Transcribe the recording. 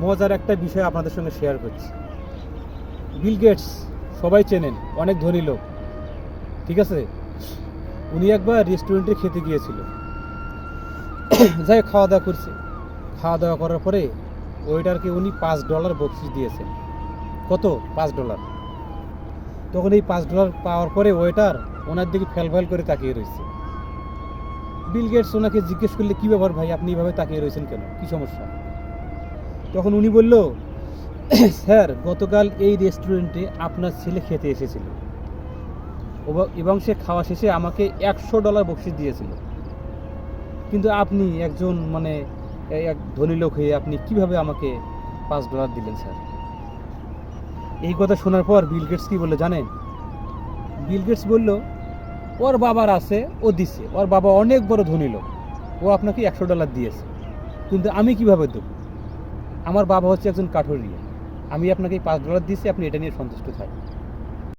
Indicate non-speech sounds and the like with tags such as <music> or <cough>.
মজার একটা বিষয় আপনাদের সঙ্গে শেয়ার করছি। বিল গেটস সবাই চেনেন, অনেক ধনী লোক। ঠিক আছে? উনি একবার রেস্টুরেন্টে খেতে গিয়েছিল। <coughs> যাই খাওয়া দাওয়া করছে। খাওয়া দাওয়া করার পরে ওয়েটারকে উনি পাঁচ ডলার বকশিস দিয়েছেন। কত? পাঁচ ডলার তখন এই পাঁচ ডলার পাওয়ার পরে ওয়েটার ওনার দিকে ফেল করে তাকিয়ে রয়েছে। বিল গেটস ওনাকে জিজ্ঞেস করলে, কী ব্যাপার ভাই, আপনি এভাবে তাকিয়ে রয়েছেন কেন? কী সমস্যা? তখন উনি বলল, স্যার, গতকাল এই রেস্টুরেন্টে আপনার ছেলে খেতে এসেছিল। এবং সে খাওয়া শেষে আমাকে একশো ডলার বকশিস দিয়েছিল। কিন্তু আপনি একজন মানে এক ধনী লোক হয়ে আপনি কীভাবে আমাকে পাঁচ ডলার দিলেন, স্যার? এই কথা শোনার পর বিল গেটস কী বলল জানেন? বিল গেটস বলল, ওর বাবার আছে, ও দিছে। ওর বাবা অনেক বড় ধনী লোক। ও আপনাকে একশো ডলার দিয়েছে। কিন্তু আমি কীভাবে দেবো? আমার বাবা হচ্ছে একজন কাঠুরিয়া। আমি আপনাকে পাঁচ ডলার দিচ্ছি আপনি এটা নিয়ে সন্তুষ্ট থাকেন।